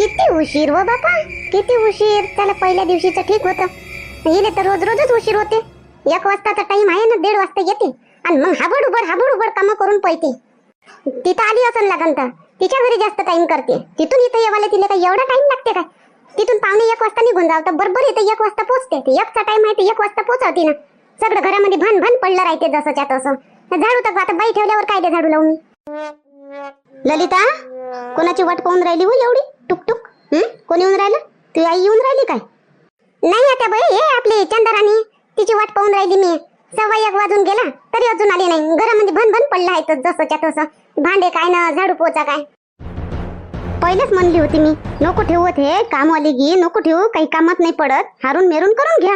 किती उशीर व बापा? किती उशीर? त्याला पहिल्या दिवशीचं ठीक होतं. येले तर रोज रोजच उशीर होते. एक वाजताचा टाइम आहे ना दीड वाजता येते. आणि मग हाबड उबड हाबड उबड कामं करून पळते. तिथं आली असं लागन तर. तिच्या घरी जास्त टाइम करते. तिथून इथं येवाले तिला काय एवढा टाइम लागते काय तिथून पाहुणे एक वाजता निघून जाव तर बरोबर इथं एक वाजता पोचते. ते एकचा टाइम आहे ते एक वाजता पोहोचवते ना. सगळं घरामध्ये भन भन पडलं राहते जसंच्या तसं. झाडू तर आता बाई ठेवल्यावर काय ते झाडू लावून? ललिता कोणाची वाट पाहून राहिली हो एवढी? टुक टुक हं? कोणी येऊन राहिलं? तुझी आई येऊन राहिली काय? नाही आता बाई हे आपली चंदराणी तिची वाट पाहून राहिली मी. सव्वा एक वाजून गेला तरी अजून आली नाही. घरामध्ये भन भन पडलं आहे तर जसंच्या तसं. भांडे काय ना झाडू पोचा काय. पहिलेच म्हणली होती मी नको ठेवत हे कामवाली घे नको ठेवू काही कामात नाही पडत. हारून मेरून करून घ्या.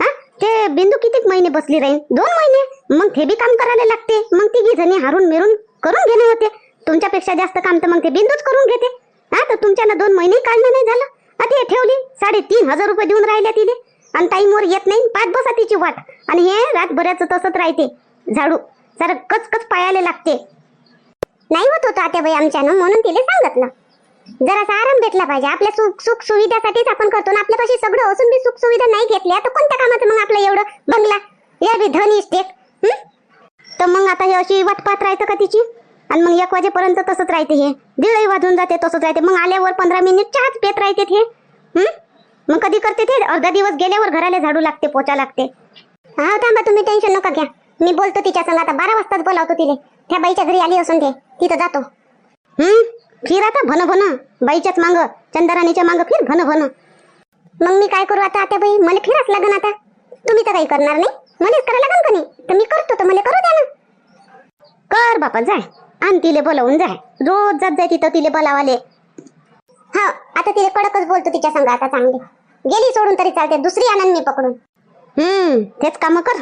हा? ते बिंदू किती महिने बसली राहील दोन महिने? मग ते बी काम करायला लागते. मग तिघी जणी हारून मेरून करून घेणे होते. तुमच्यापेक्षा जास्त काम तर मग ते बिंदूच करून घेते. हा तर तुमच्यानं दोन महिने काढणं नाही झालं. आता हे ठेवली साडेतीन हजार रुपये देऊन राहिल्या तिने आणि टाईमवर येत नाही पाच बसा तिची वाट. आणि हे रातभराचं तसंच राहते झाडू. जरा कचकच पायाला लागते. नाही होत होतं आत्याबाई आमच्यानं म्हणून तिला सांगितलं जरासा आराम भेटला पाहिजे. आपल्या सुख सुख सुविधासाठीच आपण करतो ना. आपल्यापाशी सगळं असून बी सुख सुविधा नाही घेतल्या तर कोणत्या कामाचं मग आपलं एवढं? बंगला. या बी धन इस्टेक तर मग आता हे अशी वाट पाहत राहायचं का तिची? आणि मग एक वाजेपर्यंत तसंच राहते हे. दीडही वाजून जाते तसंच राहते. मग आल्यावर पंधरा मिनिट चहाच पेत राहते हे? मग कधी करते ते? अर्धा दिवस गेल्यावर घराला झाडू लागते पोचा लागते. हा थांबा तुम्ही टेन्शन नका घ्या. मी बोलतो तिच्या संग. आता बारा वाजताच बोलावतो तिले. त्या बाईच्या घरी आली असून ते. तिथं जातो. हम्म फिर आता भन भन. बाईच्याच मांग चंदराणीच्या मांग फिर भन भन. मग मी काय करू आता आता बाई? मला फिराच लागन आता. तुम्ही तर काही करणार नाही. मलाच करायला लागन का नाही? तर मी करतो तर मला करू द्या ना. कर बापा जाय. आणि तिले बोलावून जाय रोज जात जाय तिथं तिले बोलावाले. हा आता तिले कडकच बोलतो तिच्या संग आता चांगली. गेली सोडून तरी चालते दुसरी आनंद मी पकडून. हम्म तेच काम कर.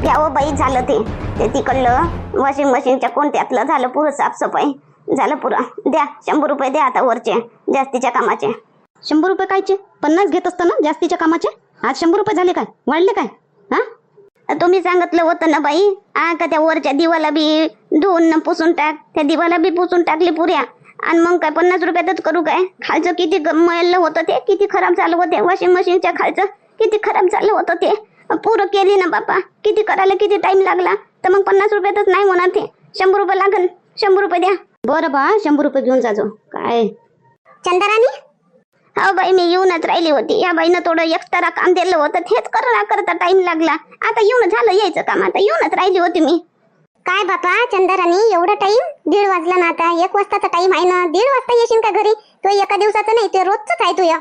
घ्यावं बाई झालं ते. ते तिकडलं वॉशिंग मशीनच्या कोणत्यातलं झालं पुरं साफसफाई. झालं पुरं. द्या शंभर रुपये द्या आता वरचे जास्तीच्या कामाचे. शंभर रुपये कायचे? पन्नास घेत असताना जास्तीच्या कामाचे? आज शंभर रुपये झाले काय? वाढले काय? हा? तुम्ही सांगितलं होतं ना बाई आ का त्या वरच्या दिवाला बी धुवून पुसून टाक. त्या दिवाला बी पुसून टाकली पुऱ्या. आणि मग काय पन्नास रुपयातच करू काय? खालचं किती मळलं होतं ते? किती खराब झालं होते? वॉशिंग मशीनच्या खालचं किती खराब झालं होतं ते? पुरं केली ना बापा. किती करायला किती टाइम लागला? तर मग पन्नास रुपयातच नाही होणार ते. शंभर रुपये लागल शंभर रुपये द्या. बरं बा शंभर रुपये घेऊन जाजो काय? चंदराणी? अहो बाई मी येऊनच राहिली होती. या बाईनं थोडं एक्स्ट्रा काम दिलं होतं. तेच करा करता टाइम लागला. आता येऊन झालं यायचं काम. आता येऊनच राहिली होती मी. काय बापा चंदराणी एवढा टाइम दीड वाजला ना आता. एक वाजताचा टाइम आहे ना. दीड वाजता येशील का घरी? तो एका दिवसाचं नाही ते रोजच आहे तुया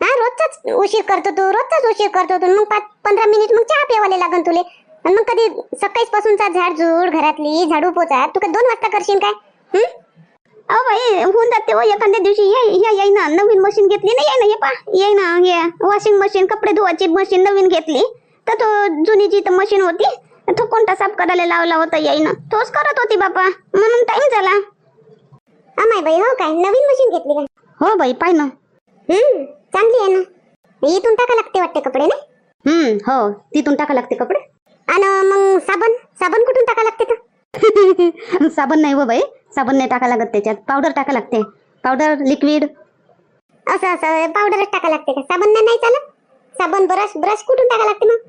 हा रोजचाच उशीर करतो तू. रोजचाच उशीर करतो तू. मग पाच पंधरा मिनिट मग चहा प्यावाले लागन तुले. मग कधी सकाळीच पासूनचा झाडझूड घरातली झाडू पोचा. तू का दोन वाजता करशील काय? हम्म अहो बाई होऊन जाते हो एखाद्या दिवशी ये ये येई ना नवीन मशीन घेतली ना ये ना हे पा ये ना हे वॉशिंग मशीन कपडे धुवायची मशीन नवीन घेतली. तर तो जुनी जी तर मशीन होती तो कोणता साफ करायला लावला होता येई ना. तोच करत होती बापा म्हणून टाइम झाला. अमाय बाई हो काय नवीन मशीन घेतली काय? हो बाई पाय ना. हम्म चांगली आहे ना. इथून टाका लागते वाटते कपडे ना हम्म हो तिथून टाका लागते कपडे. आणि मग साबण साबण कुठून टाका लागते तर साबण नाही हो बाई. साबण नाही टाका लागत त्याच्यात. पावडर टाका लागते. पावडर लिक्विड असं असं. पावडरच टाका लागते का? साबण नाही चालत. साबण ब्रश ब्रश कुठून टाका लागते मग?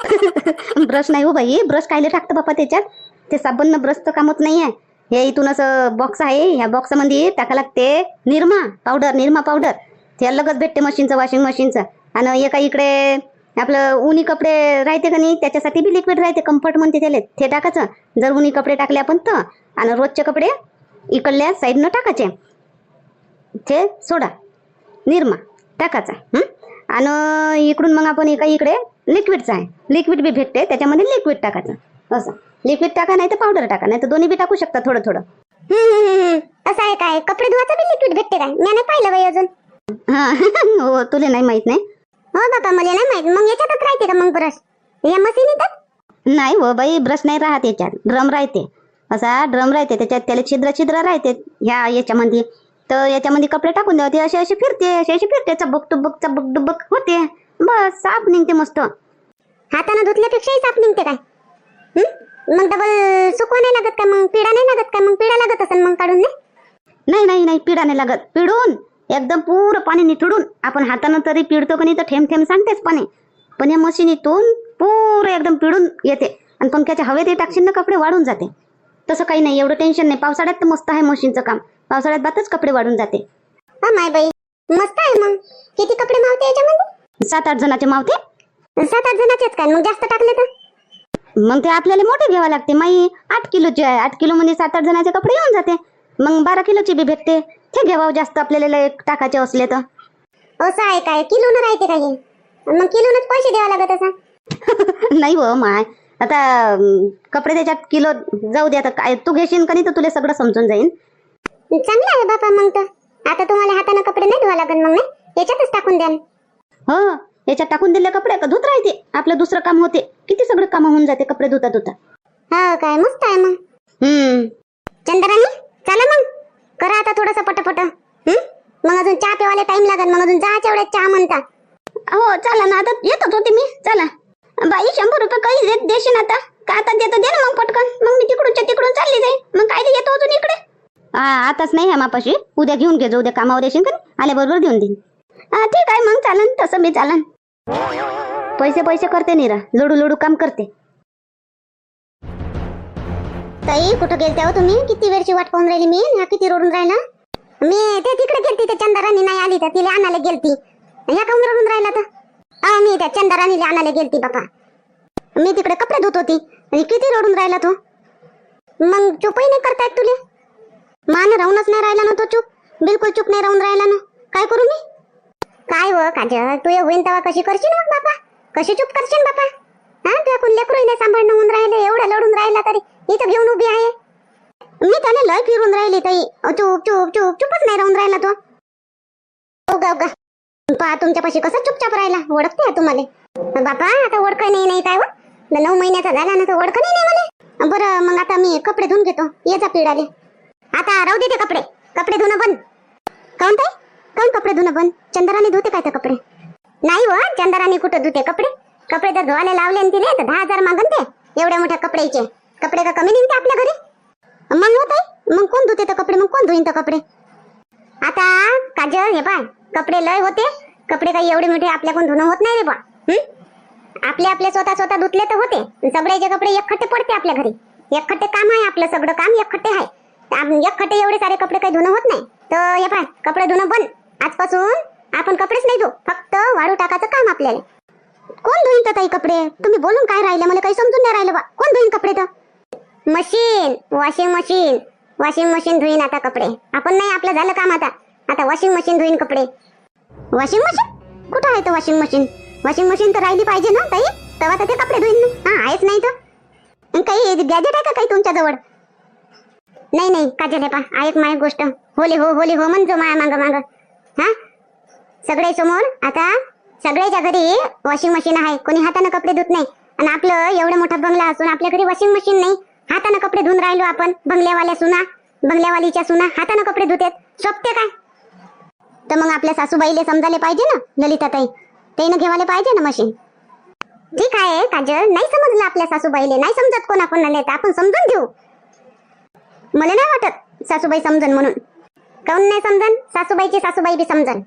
ब्रश नाही हो बाई. ब्रश कायले टाकतं बापा त्याच्यात? ते साबण ब्रशचं कामच नाही आहे. हे इथून असं बॉक्स आहे. ह्या बॉक्समध्ये टाका लागते निरमा पावडर निरमा पावडर ते अलगच भेटते मशीनचं वॉशिंग मशीनचं आणि एका इकडे आपलं उनी कपडे राहते का नाही त्याच्यासाठी बी लिक्विड राहते कम्फर्ट म्हणते त्याला. ते टाकायचं. जर उनी कपडे टाकले आपण तर. आणि रोजचे कपडे इकडल्या साईडनं टाकायचे. ते सोडा. निरमा. टाकायचा? आणि इकडून मग आपण एका इकडे लिक्विडचं आहे. लिक्विड बी भेटते. त्याच्यामध्ये लिक्विड टाकायचं. असं. लिक्विड टाका नाही तर पावडर टाका. नाही तर दोन्ही बी टाकू शकता थोडं थोडं. असं आहे काय? कपडे धुवायचं बी लिक्विड भेटते काय? मी नाही पाहिलं बाई अजून. हा. हो तुला नाही माहीत नाही. हो बाबा मला नाही माहीत. मग याच्यातच राहते का मग ब्रश? या मशीनीतच? नाही हो बाई ब्रश नाही राहत याच्यात. ड्रम राहते. असा ड्रम राहते त्याच्यात त्याला छिद्र छिद्र राहते ह्या याच्यामध्ये. तर याच्यामध्ये कपडे टाकून द्यावं ते असे असे फिरते असे असे फिरते चबक टुबक चबक डुबक होते. बस साफ निघते मस्त. हाताने धुतल्यापेक्षाही साफ निघते काय? हं? मग डबल सुकवा नाही लागत का मग? पिढा नाही लागत का मग? पिढा लागत असेल मग काढून नाही? नाही नाही नाही पिढा नाही लागत. पिडून एकदम पुरं पाणी निथळून आपण हातानं तरी पिडतो का नाही तर थेंब थेंब सांगतेच पाणी. पण या मशीनीतून पुरं एकदम पिडून येते आणि पंख्याच्या हवेत टाकशील ना कपडे वाढून जाते. तसं काही नाही एवढं टेन्शन नाही. पावसाळ्यात तर मस्त आहे मशीनचं काम. पावसाळ्यात बातच कपडे वाढून जाते. हा माय बाई मस्त आहे मग. किती कपडे मावते याच्यामध्ये? सात आठ जणाचे मावते. सात आठ जणाचेच काय? मग जास्त टाकले तर? मग ते आपल्याला मोठे घ्यावं लागते. माई आठ किलोची आहे. आठ किलो मध्ये सात आठ जणाचे कपडे येऊन जाते. मग बारा किलोची बी भेटते. ते घ्यावं जास्त आपल्याला लय टाकायचे असले तर. असं आहे काय? किलोनं राहते काय हे? मग किलोनच पैसे द्यावा लागत असा? नाही हो माय. आता कपडे त्याच्यात किलो जाऊ दे आता. काय तू घेशील का नाही तर तुला सगळं समजून जाईन. चांगलं आहे बापा मग तर. आता तुम्हाला हाताने कपडे नाही धुवा लागत मग नाही? याच्यातच टाकून द्याल. हो याच्यात टाकून दिले कपडे का? धुत राहते. आपलं दुसरं काम होते. किती सगळं काम होऊन जाते कपडे धुता धुता हा काय? मस्त आहे मग. हम्म. चंद्रानी चला मग. करा आता थोडस पटपट. हं? मग अजून चहा पिवायला टाइम लागेल मग अजून चहाच्या वेळेत चहा म्हणता. हो चला ना आता येतच होते मी चला. बाई शंभर रुपये काही देत देशील आता? का आता देतो? दे ना मग पटकन. मग मी तिकडूनच्या तिकडून चालली जाईन. मग काय येतो अजून इकडे? हा आताच नाही आहे मापाशी. उद्या घेऊन घे जो उद्या कामावर येशील का? आल्याबरोबर देऊन देईन. हा ठीक आहे मग चालन तसं मी चालन. पैसे पैसे करते निरा. लडू लडू काम करते. ताई कुठं गेलते हो तुम्ही? किती वेळची वाट पाहून राहिली मी? ह्या किती रोडून राहिला? मी ते तिकडे गेलती त्या चंदाराणी नाही आली तर तिला आणायला गेलती. ह्या काऊन रडून राहिला तर? हा मी त्या चंदाराणीला आणायला गेलती बापा. मी तिकडे कपडे धुत होती. आणि किती रडून राहिला तो? मग चुपही नाही करतायत तुले? मान राहूनच नाही राहिला ना तो चूप? बिलकुल चूप नाही राहून राहिला ना? काय करू मी? काय व काजल तू हे होईन तेव्हा कशी करशील मग बापा? कशी चूप करशील बापा? हा तुझ्या कोण नाही सांभाळणं होऊन राहिले एवढं लढून राहिला तरी. इथं घेऊन उभी आहे. मी त्याला लय फिरून राहिली ताई. चुप चूप चूप चूप नाही राहून राहिला तो. हो उगा पा पहा तुमच्यापाशी कसं चुपचाप राहिला. ओळखते तुम्हाला. बापा आता ओळखा नाही नाही काय हो. नऊ महिन्याचा झाला ना तर ओळख नाही नाही मला. बरं मग आता मी कपडे धुवून घेतो. येचा पिडाले आता राहू दे ते कपडे. कपडे धुणं बंद. काऊन ताई? काऊन कपडे धुणं बंद? चंद्राने धुते काय ते कपडे? नाही हो, व चंद्राने कुठं धुते कपडे? कपडे तर धुवायला लावले न तिने तर दहा हजार मागून ते एवढ्या मोठ्या कपड्याचे. कपडे का कमी निघते आपल्या घरी? मग होत मग कोण धुते तर कपडे? मग कोण धुईन तर कपडे? आता काजल हे पाय कपडे लय होते. कपडे काही एवढे मोठे आपल्याकडून धुणं होत नाही रे बा आपले आपले स्वतः स्वतः धुतले तर होते. सगळ्याचे कपडे एकखट्टे पडते आपल्या घरी. एकखट्टे काम आहे आपलं सगळं काम एकखट्टे आहे. एकखट्टे एवढे सारे कपडे काही धुणं होत नाही. तर हे पाय कपडे धुणं बंद. आजपासून आपण कपडेच नाही धुऊ. फक्त वाळू टाकायचं काम आपल्याला. कोण धुईन तर ताई कपडे? तुम्ही बोलून काय राहिलं? मला काही समजून नाही राहिलं बा. कोण धुईन कपडे तर? Machine. Washing machine. Washing machine धुईन आता कपडे. आपण नाही आपलं झालं काम आता. आता वॉशिंग मशीन धुईन कपडे. Washing machine? कुठं आहे तर वॉशिंग मशीन? वॉशिंग मशीन तर राहिली पाहिजे ना ताई? तेव्हा तर ते कपडे धुईन ना. हा आहेच नाही तर काही गॅजेट आहे का काही तुमच्याजवळ? नाही नाही काजल हे पा ऐक माय गोष्ट. होली हो होली हो म्हणजो माया मांग मांग. हा? सगळे समोर आता सगळ्याच्या घरी वॉशिंग मशीन आहे. कोणी हाताने कपडे धुत नाही. आणि आपलं एवढं मोठा बंगला असून आपल्या घरी वॉशिंग मशीन नाही. हाताने कपडे धुवून राहिलो आपण. बंगल्यावाल्या सुना बंगल्यावालीच्या सुना हाताने कपडे धुतेत. सोपते काय? तर मग आपल्या सासूबाईले समजायला पाहिजे ना ललिताताई. त्यानं घेवायला पाहिजे ना मशीन ठीक आहे काजल. नाही समजलं आपल्या सासूबाईले. नाही समजत कोणा कोणाला आपण समजून घेऊ. मला नाही वाटत सासूबाई समजन म्हणून. काऊन नाही समजन? सासूबाईची सासूबाई बी समजन.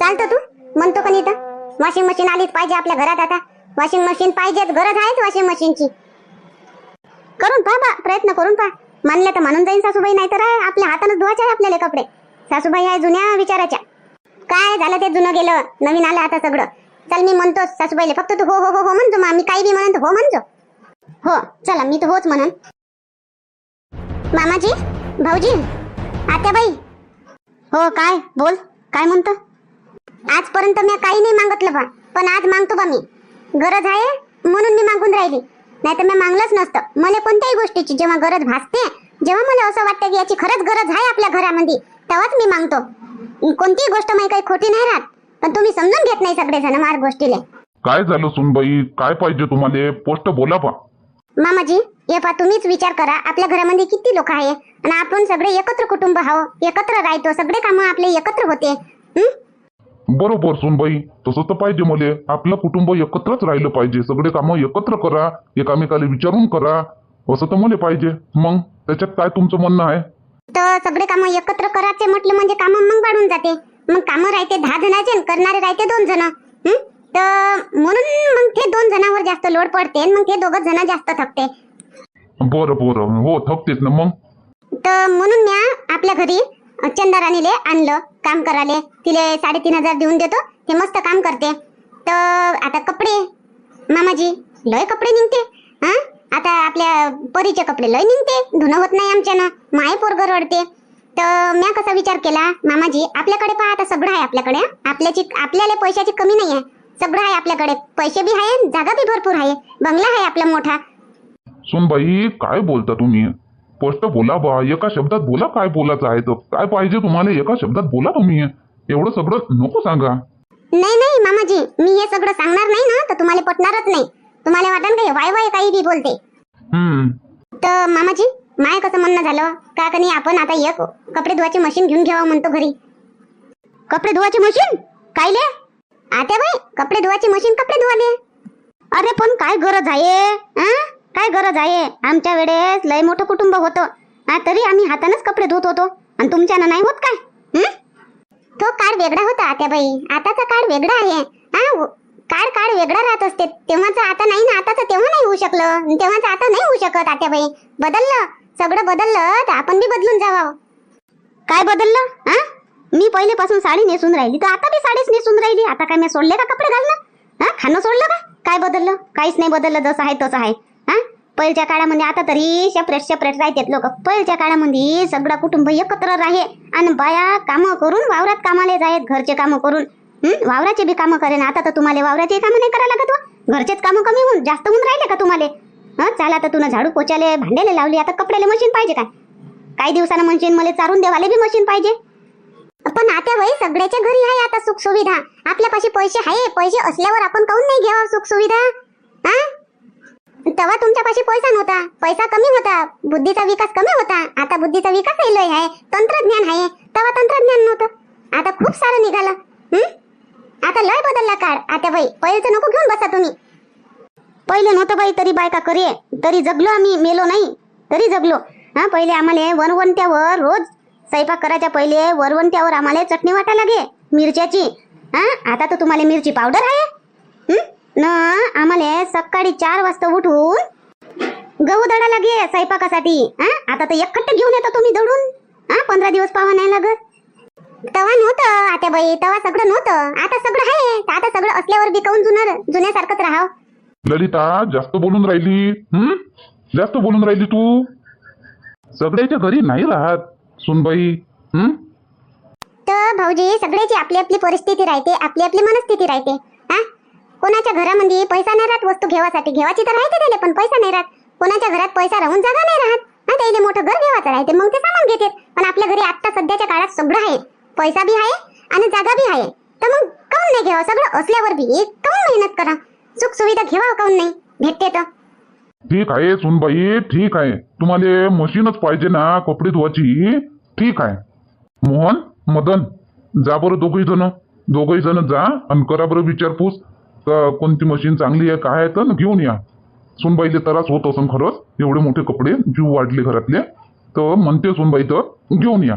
चालतं तू? म्हणतो का नाही वॉशिंग मशीन आलीच पाहिजे आपल्या घरात आता. वॉशिंग मशीन पाहिजेच गरज आहेच वॉशिंग मशीनची करून पहा बा प्रयत्न करून पहा. मानलं तर मानून जाईन सासूबाई नाही तर आपल्या हातानं धुवायचे आहे आपल्याला कपडे. सासूबाई आहे जुन्या विचाराच्या. काय झालं ते जुनं गेलं? नवीन आलं आता सगळं. चल मी म्हणतो सासूबाईले फक्त तू हो हो हो हो म्हणतो मी काही बी म्हणतो हो म्हणतो हो चला मी तर होच म्हणन. मामाजी भाऊजी आत्याबाई. हो काय? बोल काय म्हणतो? आजपर्यंत मी काही नाही मागितलं बा पण आज मागतो बा मी. गरज आहे म्हणून मी मागून राहिली. नाही तर मी मागलंच नसतं. मला कोणत्याही गोष्टीची जेव्हा गरज भासते जेव्हा मला असं वाटतं की याची खरंच गरज आहे आपल्या घरामध्ये तेव्हाच मी मागतो. कोणतीही गोष्ट माझी काही खोटी नाही राहत पण तुम्ही समजून घेत नाही सगळेजण मार गोष्टीले. काय झालं सुनबाई? काय पाहिजे तुम्हाला? पोस्ट बोला पा मामाजी हे पा तुम्हीच विचार करा. आपल्या घरामध्ये किती लोक आहे? आणि आपण सगळे एकत्र कुटुंब आहो एकत्र राहतो सगळे कामं आपले एकत्र होते? बरोबर सुनबाई तसं तर पाहिजे मले. आपलं कुटुंब एकत्रच राहिलं पाहिजे. सगळे कामं एकत्र करा एकामेकाला विचारून करा. असं तर मला पाहिजे. मग त्याच्यात काय तुमचं म्हणणं आहे? तर सगळे कामं एकत्र करायचे म्हटलं म्हणजे कामं मग वाढून जाते. मग कामं राहते दहा जणाचे करणारे राहते दोन जण? तर म्हणून मग ते दोन जणांवर जास्त लोड पडते मग ते दोघं जण जास्त थकते. बरं बरं. हो थकतेच ना मग? तर म्हणून मी आपल्या घरी चंदा राणीले आणलं काम कराले तिले साडेतीन हजार देऊन देतो ते मस्त काम करते. तर आता कपडे मामाजी लय कपडे निघते हा? आता आपल्या परीचे कपडे लय निघते धुणं होत नाही आमच्यानं माय पोरग रडते तर म्या कसा विचार केला मामाजी आपल्याकडे पहा आता सगळं आहे आपल्याकडे आपल्याची आपल्याला पैशाची कमी नाही आहे सगळं आहे आपल्याकडे पैसे बी आहे जागा बी भरपूर आहे बंगला आहे आपला मोठा. सुनबाई काय बोलता तुम्ही? स्पष्ट बोला बा एका शब्दात बोला काय बोलायचं आहे तर काय पाहिजे तुम्हाला? एका शब्दात बोला तुम्ही. एवढं सगळं नको सांगा. नाही नाही मामाजी मी हे सगळं सांगणार नाही ना तर तुम्हाला पटणारच नाही. तुम्हाला वाटण काय वाय वाय काही बी बोलते. हम्म. तर मामाजी माय कसं म्हणणं झालं? का कनी आपण आता एक कपडे धुवायची मशीन घेऊन घ्यावं म्हणतो घरी? कपडे धुवायची मशीन? कायले? आता बाई कपडे धुवायची मशीन कपडे धुवाले. अरे पण काय गरज आहे? काय गरज आहे? आमच्या वेळेस लय मोठं कुटुंब होतं. तरी आम्ही हातानच कपडे धुत होतो. आणि तुमच्यानं नाही होत काय? तो काळ वेगळा होता आता बाई आताचा काळ वेगळा आहे. हा काळ काळ वेगळा राहत असते. तेव्हाच आता नाही ना आताच तेव्हा नाही होऊ शकलं. तेव्हाच आता नाही होऊ शकत आता बाई बदललं. सगळं बदललं तर आपण बी बदलून जावं काय बदललं? हा? मी पहिलेपासून साडी नेसून राहिली तर आता बी साडीच नेसून राहिली. आता काय मी सोडले का कपडे घालणं? हा खाणं सोडलं का? काय बदललं? काहीच नाही बदललं जसं आहे तसं आहे. हा पहिल्या काळामध्ये आता तरी सेपरेट सेपरेट राहतात लोक. पहिल्या काळामध्ये सगळं कुटुंब एकत्र राहे आणि बाया कामं करून वावरात कामाला जायत घरचे कामं करून. वावराचे बी कामं करेन. आता तर तुम्हाला वावराचे कामं नाही करायला लागत व. घरचेच कामं कमी होऊन जास्त होऊन राहिले का तुम्हाला? हा? चाल तर तुला झाडू पोचाले भांड्याला लावली आता कपड्याला मशीन पाहिजे काय? काही दिवसानं मशीन मला चारून देवाले बी मशीन पाहिजे. पण आता वय सगळ्याच्या घरी आहे आता सुख सुविधा आपल्यापाशी पैसे आहे पैसे असल्यावर आपण काऊन नाही घ्यावा सुख सुविधा तेव्हा तुमच्यापाशी पैसा नव्हता. पैसा कमी होता. बुद्धीचा विकास कमी होता. आता बुद्धीचा विकास लय आहे. तंत्रज्ञान आहे. तेव्हा तंत्रज्ञान नव्हतं. आता खूप सारं निघालं. हम्म आता लय बदलला काळ. आता बाई पहिलं नको घेऊन बसा तुम्ही. पहिले नव्हतं बाई तरी बायका करे तरी जगलो आम्ही मेलो नाही. तरी जगलो. हा? पहिले आम्हाला वनवंत्यावर रोज स्वयंपाक करायच्या पहिले वरवंट्यावर आम्हाला चटणी वाटा लागे मिरच्याची. हा? आता तर तुम्हाला मिरची पावडर आहे. हम्म न आम्हाला सकाळी चार वाजता उठून गहू दडा लागे स्वयंपाकासाठी हा? आता तर एक कट्टे घेऊन येता तुम्ही दडून हा? पंधरा दिवस पावा नाही लागत. तेव्हा नव्हतं आता बाई तेव्हा सगळं नव्हतं. आता सगळं आहे आता सगळं असल्यावर बी काऊन जुनं जुन्यासारखंच राहावं? ललिता जास्त बोलून राहिली हम्म जास्त बोलून राहिली तू? सगळ्याच्या घरी नाही राहत सुनबाई हम्म तर भाऊजी सगळ्याची आपली आपली परिस्थिती राहते आपली आपली मनस्थिती राहते. कोणाच्या घरामध्ये पैसा नाही राहत वस्तू घेवासाठी. घेवाची तर राहते त्याला पण पैसा नाही राहत. कोणाच्या घरात पैसा राहून जागा नाही राहत. हा त्याला मोठं घर घेवायचं राहते. मग ते सामान घेते पण आपल्या घरी आता सध्याच्या काळात सगळं आहे. पैसा बी आहे आणि जागा बी आहे. तर मग काऊन नाही घ्यावं सगळं असल्यावर बी काऊन मेहनत करा? सुख सुविधा घेवा काऊन नाही? भेटते तर. ठीक आहे सुनबाई ठीक आहे. तुम्हाला मशीनच पाहिजे ना कपडे धुवायची ठीक आहे. मोहन मदन जा बरं दोघही जण. दोघही जण जा आणि करा बरं विचारपूस. तर कोणती मशीन चांगली आहे काय आहे तर घेऊन या. सुनबाईले त्रास होत असं खरंच एवढे मोठे कपडे जीव वाढले घरातले. तर म्हणते सुनबाई तर घेऊन या.